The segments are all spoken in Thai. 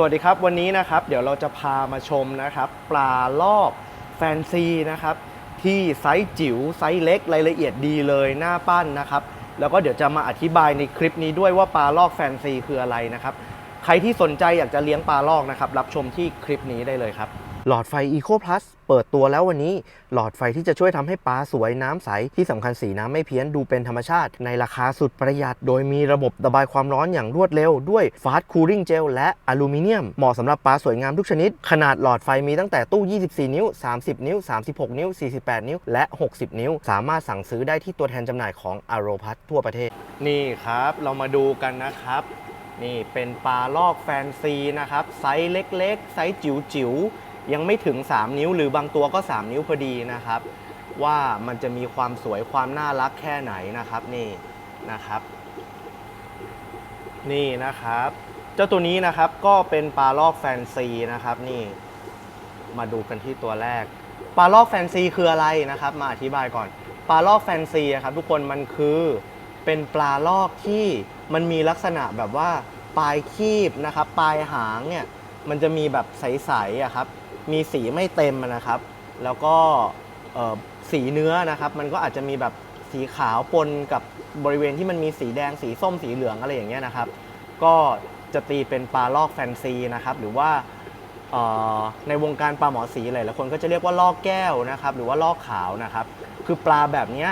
สวัสดีครับ วันนี้นะครับเดี๋ยวเราจะพามาชมนะครับปลาลอกแฟนซีนะครับที่ไซส์จิ๋วไซส์เล็กรายละเอียดดีเลยหน้าปั้นนะครับ แล้วก็เดี๋ยวจะมาอธิบายในคลิปนี้ด้วยว่าปลาลอกแฟนซีคืออะไรนะครับ ใครที่สนใจอยากจะเลี้ยงปลาลอกนะครับ รับชมที่คลิปนี้ได้เลยครับ หลอดไฟ Eco Plus เปิดตัวแล้ววันนี้ หลอดไฟที่จะช่วยทำให้ปลาสวยน้ำใส ที่สำคัญสีน้ำไม่เพี้ยนดูเป็นธรรมชาติ ในราคาสุดประหยัด โดยมีระบบระบายความร้อนอย่างรวดเร็ว ด้วย Fast Cooling Gel และอลูมิเนียม เหมาะสำหรับปลาสวยงามทุกชนิด ขนาดหลอดไฟมีตั้งแต่ตู้ 24 นิ้ว 30 นิ้ว 36 นิ้ว 48 นิ้ว และ 60 นิ้ว สามารถสั่งซื้อได้ที่ตัวแทนจำหน่ายของ a r o p a s ทั่วประเทศ นี่ครับเรามาดูกันนะครับนี่เป็นปลาลอกแฟนซีนะครับไซส์เล็ก ๆ ไซส์จิ๋วๆ ยังไม่ถึง 3 นิ้วหรือบางตัวก็ 3 นิ้วพอดีนะครับ ว่ามันจะมีความสวยความน่ารักแค่ไหนนะครับนี่นะครับ นี่นะครับ เจ้าตัวนี้นะครับก็เป็นปลาลอกแฟนซีนะครับนี่มาดูกันที่ตัวแรกปลาลอกแฟนซีคืออะไรนะครับ มาอธิบายก่อนปลาลอกแฟนซีอะครับทุกคนมันคือเป็นปลาลอกที่มันมีลักษณะแบบว่าปลายคีบนะครับ ปลายหางเนี่ยมันจะมีแบบใสๆอะครับ มีสีไม่เต็มนะครับ แล้วก็สีเนื้อนะครับ มันก็อาจจะมีแบบสีขาวปนกับบริเวณที่มันมีสีแดงสีส้มสีเหลืองอะไรอย่างเงี้ยนะครับ ก็จะตีเป็นปลาลอกแฟนซีนะครับ หรือว่าในวงการปลาหมอสีหลายๆคนก็จะเรียกว่าลอกแก้วนะครับ หรือว่าลอกขาวนะครับ คือปลาแบบเนี้ย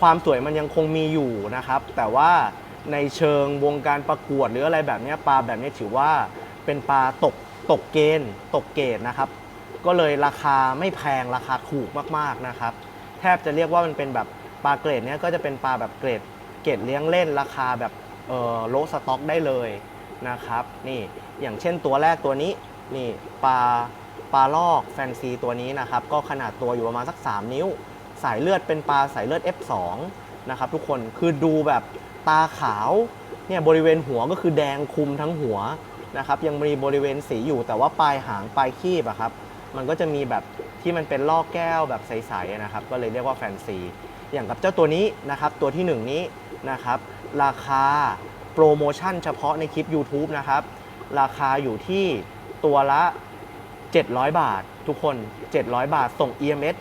ความสวยมันยังคงมีอยู่นะครับ แต่ว่าในเชิงวงการประกวดหรืออะไรแบบเนี้ยปลาแบบนี้ถือว่าเป็นปลาตก ตกเกณฑ์ตกเกรดนะครับ ก็เลยราคาไม่แพงราคาถูกมากๆนะครับ แทบจะเรียกว่ามันเป็นแบบปลาเกรดเนี้ยก็จะเป็นปลาแบบเกรดเกรดเลี้ยงเล่นราคาแบบเออโลสต็อกได้เลยนะครับ นี่อย่างเช่นตัวแรกตัวนี้นี่ปลาปลาลอกแฟนซีตัวนี้นะครับ ก็ขนาดตัวอยู่ประมาณสัก 3 นิ้ว สายเลือดเป็นปลาสายเลือด F2 นะครับทุกคนคือดูแบบตาขาวเนี่ยบริเวณหัวก็คือแดงคุมทั้งหัว นะครับยังมีบริเวณสีอยู่แต่ว่าปลายหางปลายคีบอะครับมันก็จะมีแบบที่มันเป็นลอกแก้วแบบใสๆนะครับก็เลยเรียกว่าแฟนซีอย่างกับเจ้าตัวนี้นะครับตัวที่หนึ่งนี้นะครับราคาโปรโมชั่นเฉพาะในคลิป YouTube นะครับราคาอยู่ที่ตัวละ 700 บาท ทุกคน 700 บาทส่ง EMS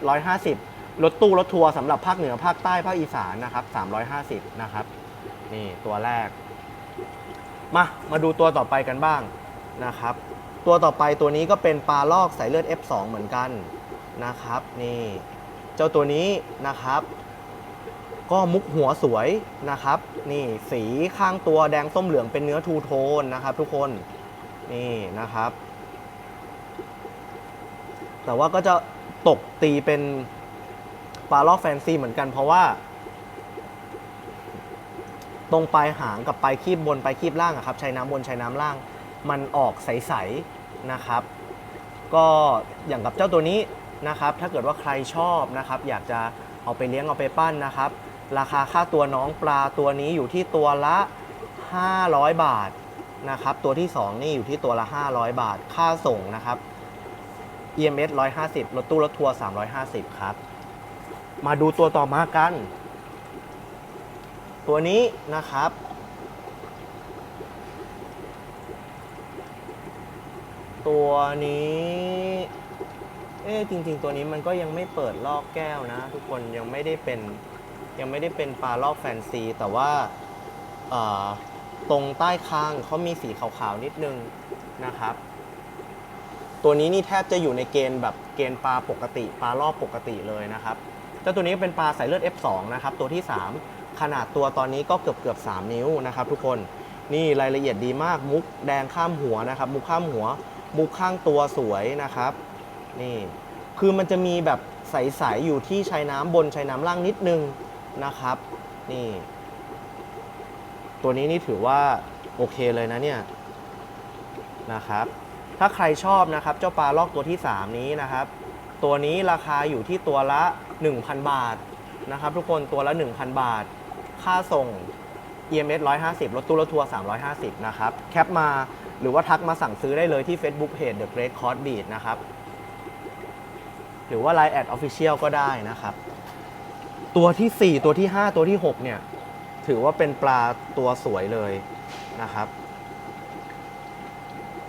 150 รถตู้รถทัวร์สำหรับภาคเหนือภาคใต้ภาคอีสานนะครับ350นะครับนี่ตัวแรก มา มาดูตัวต่อไปกันบ้างนะครับ ตัวต่อไปตัวนี้ก็เป็นปลาลอกสายเลือด F2 เหมือนกันนะครับ นี่ เจ้าตัวนี้นะครับ ก็มุกหัวสวยนะครับ นี่สีข้างตัวแดงส้มเหลืองเป็นเนื้อทูโทนนะครับ ทุกคนนี่นะครับ แต่ว่าก็จะตกตีเป็นปลาลอกแฟนซีเหมือนกันเพราะว่า ตรงปลายหางกับปลายคีบบนปลายคีบล่างอะครับใช้น้ำบนใช้น้ำล่าง มันออกใสๆนะครับ ก็อย่างกับเจ้าตัวนี้นะครับ ถ้าเกิดว่าใครชอบนะครับ อยากจะเอาไปเลี้ยงเอาไปปั้นนะครับ ราคาค่าตัวน้องปลาตัวนี้อยู่ที่ตัวละ 500 บาทนะครับ ตัวที่ 2 นี่อยู่ที่ตัวละ 500 บาท ค่าส่งนะครับ EMS 150 รถตู้รถทัวร์350 ครับ มาดูตัวต่อมากัน ตัวนี้นะครับ ตัวนี้เอ๊จริง ๆ ตัวนี้มันก็ยังไม่เปิดลอกแก้วนะ ทุกคนยังไม่ได้เป็นยังไม่ได้เป็นปลาลอกแฟนซี แต่ว่าตรงใต้คางเขามีสีขาวๆนิดนึงนะครับ ตัวนี้นี่แทบจะอยู่ในเกณฑ์แบบเกณฑ์ปลาปกติ ปลารอบปกติเลยนะครับเจ้าตัวนี้เป็นปลาสายเลือด F2 นะครับ ตัวที่ 3 ขนาดตัวตอนนี้ก็เกือบเกือบ3นิ้วนะครับทุกคนนี่รายละเอียดดีมากมุกแดงข้ามหัวนะครับ มุกข้ามหัว มุกข้างตัวสวยนะครับ นี่ คือมันจะมีแบบใสๆอยู่ที่ชายน้ำบนชายน้ำล่างนิดนึงนะครับ นี่ ตัวนี้นี่ถือว่าโอเคเลยนะเนี่ยนะครับ ถ้าใครชอบนะครับ เจ้าปลาลอกตัวที่ 3 นี้นะครับ ตัวนี้ราคาอยู่ที่ตัวละ 1,000 บาทนะครับ ทุกคนตัวละ 1,000 บาท ค่าส่ง EMS 150 รถตู้รถทัวร์ 350 นะครับ แคปมาหรือว่าทักมาสั่งซื้อได้เลยที่ Facebook Page The Great Cost Beat นะครับ หรือว่า Line at Official ก็ได้นะครับ ตัวที่ 4 ตัวที่ 5 ตัวที่ 6 เนี่ย ถือว่าเป็นปลาตัวสวยเลยนะครับ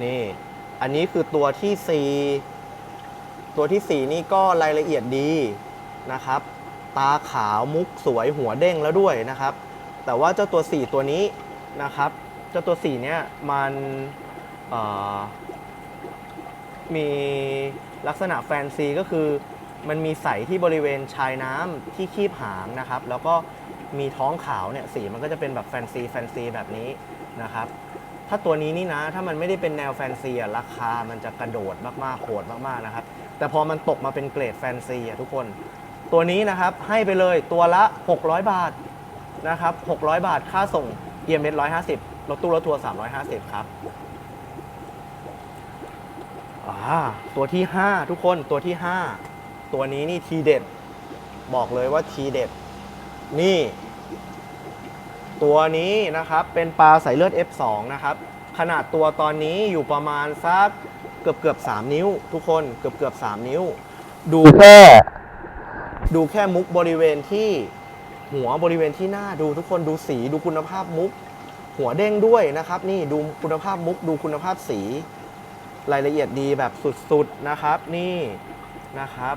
นี่ อันนี้คือตัวที่ 4 ตัวที่ 4 นี่ก็รายละเอียดดีนะครับ ตาขาวมุกสวยหัวเด้งแล้วด้วยนะครับ แต่ว่าเจ้าตัว 4 ตัวนี้นะครับ เจ้าตัว 4 เนี่ยมันมีลักษณะแฟนซีก็คือ มันมีใสที่บริเวณชายน้ำที่คีบหางนะครับ แล้วก็มีท้องขาวเนี่ยสีมันก็จะเป็นแบบแฟนซีแฟนซีแบบนี้นะครับ ถ้าตัวนี้นี่นะ ถ้ามันไม่ได้เป็นแนวแฟนซีอะราคามันจะกระโดดมากๆโหดมากๆนะครับ แต่พอมันตกมาเป็นเกรดแฟนซีอะทุกคน ตัวนี้นะครับให้ไปเลยตัวละ 600 บาทนะครับ600 บาทค่าส่ง EMS 150รถตู้รถทัวร์350 ครับอ่าตัวที่ 5 ทุกคนตัวที่ 5 ตัวนี้นี่ทีเด็ด บอกเลยว่าทีเด็ด นี่ ตัวนี้นะครับเป็นปลาสายเลือด F2 นะครับ ขนาดตัวตอนนี้อยู่ประมาณสักเกือบเกือบ3นิ้ว ทุกคนเกือบเกือบ3นิ้ว ดูแค่ ดูแค่มุกบริเวณที่หัวบริเวณที่หน้าดูทุกคนดูสีดูคุณภาพมุก หัวเด้งด้วยนะครับ นี่ดูคุณภาพมุกดูคุณภาพสี รายละเอียดดีแบบสุดๆนะครับ นี่นะครับ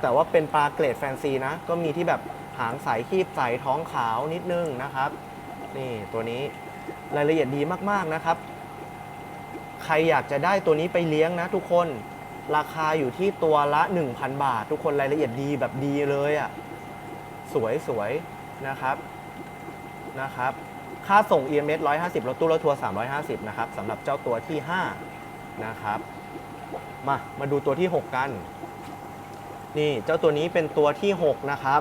แต่ว่าเป็นปลาเกรดแฟนซีนะ ก็มีที่แบบหางใสคีบใสท้องขาวนิดนึงนะครับ นี่ตัวนี้รายละเอียดดีมากๆนะครับ ใครอยากจะได้ตัวนี้ไปเลี้ยงนะทุกคน ราคาอยู่ที่ตัวละ 1,000 บาท ทุกคนรายละเอียดดีแบบดีเลยอะ่ะ สวยสวยนะครับนะครับ ค่าส่ง EMS 150รถตู้รถทัวร์350 นะครับสำหรับเจ้าตัวที่ 5 นะครับ มามาดูตัวที่ 6 กัน นี่เจ้าตัวนี้เป็นตัวที่ 6 นะครับ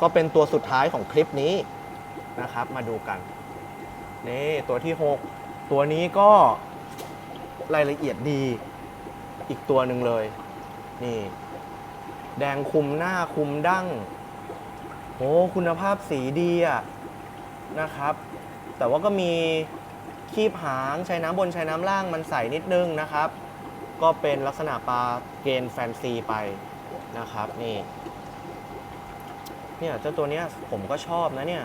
ก็เป็นตัวสุดท้ายของคลิปนี้นะครับ มาดูกัน นี่ตัวที่ 6 ตัวนี้ก็รายละเอียดดี อีกตัวหนึ่งเลย นี่ แดงคุมหน้าคุมดั้งโอ้คุณภาพสีดีอะนะครับ แต่ว่าก็มีคีบหางใช้น้ำบนใช้น้ำล่างมันใสนิดนึงนะครับ ก็เป็นลักษณะปลาเกนแฟนซีไปนะครับนี่เนี่ยเจ้าตัวเนี้ยผมก็ชอบนะเนี่ย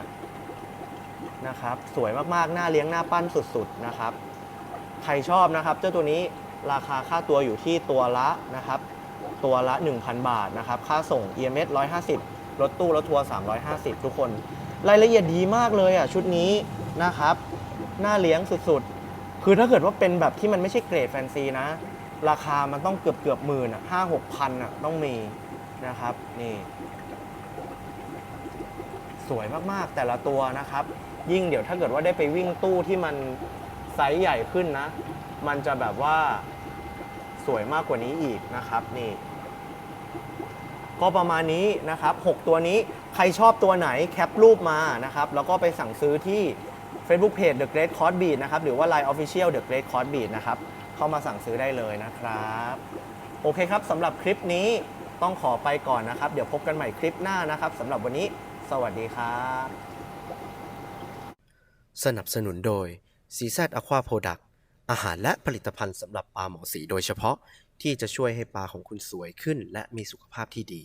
นะครับ สวยมากๆ หน้าเลี้ยงหน้าปั้นสุดๆนะครับ ใครชอบนะครับ เจ้าตัวนี้ ราคาค่าตัวอยู่ที่ตัวละนะครับตัวละ 1,000 บาทนะครับค่าส่ง EMS 150 รถตู้รถทัวร์350 ทุกคน รายละเอียดดีมากเลยอะชุดนี้นะครับหน้าเลี้ยงสุดๆ คือถ้าเกิดว่าเป็นแบบที่มันไม่ใช่เกรดแฟนซีนะ ราคามันต้องเกือบเกือบหมื่นอะห้าหกพันอะต้องมีนะครับนี่สวยมากๆแต่ละตัวนะครับ ยิ่งเดี๋ยวถ้าเกิดว่าได้ไปวิ่งตู้ที่มันไซส์ใหญ่ขึ้นนะ มันจะแบบว่า สวยมากกว่านี้อีกนะครับนี่ก็ประมาณนี้นะครับ 6 ตัวนี้ใครชอบตัวไหนแคปรูปมานะครับ แล้วก็ไปสั่งซื้อที่ Facebook Page The Great c o s Beat นะครับ หรือว่า Line Official The Great c o s Beat นะครับ เข้ามาสั่งซื้อได้เลยนะครับ โอเคครับสำหรับคลิปนี้ต้องขอไปก่อนนะครับ เดี๋ยวพบกันใหม่คลิปหน้านะครับสำหรับวันนี้ สวัสดีครับ สนับสนุนโดย CZ Aqua Product อาหารและผลิตภัณฑ์สำหรับปลาหมอสีโดยเฉพาะที่จะช่วยให้ปลาของคุณสวยขึ้น และมีสุขภาพที่ดี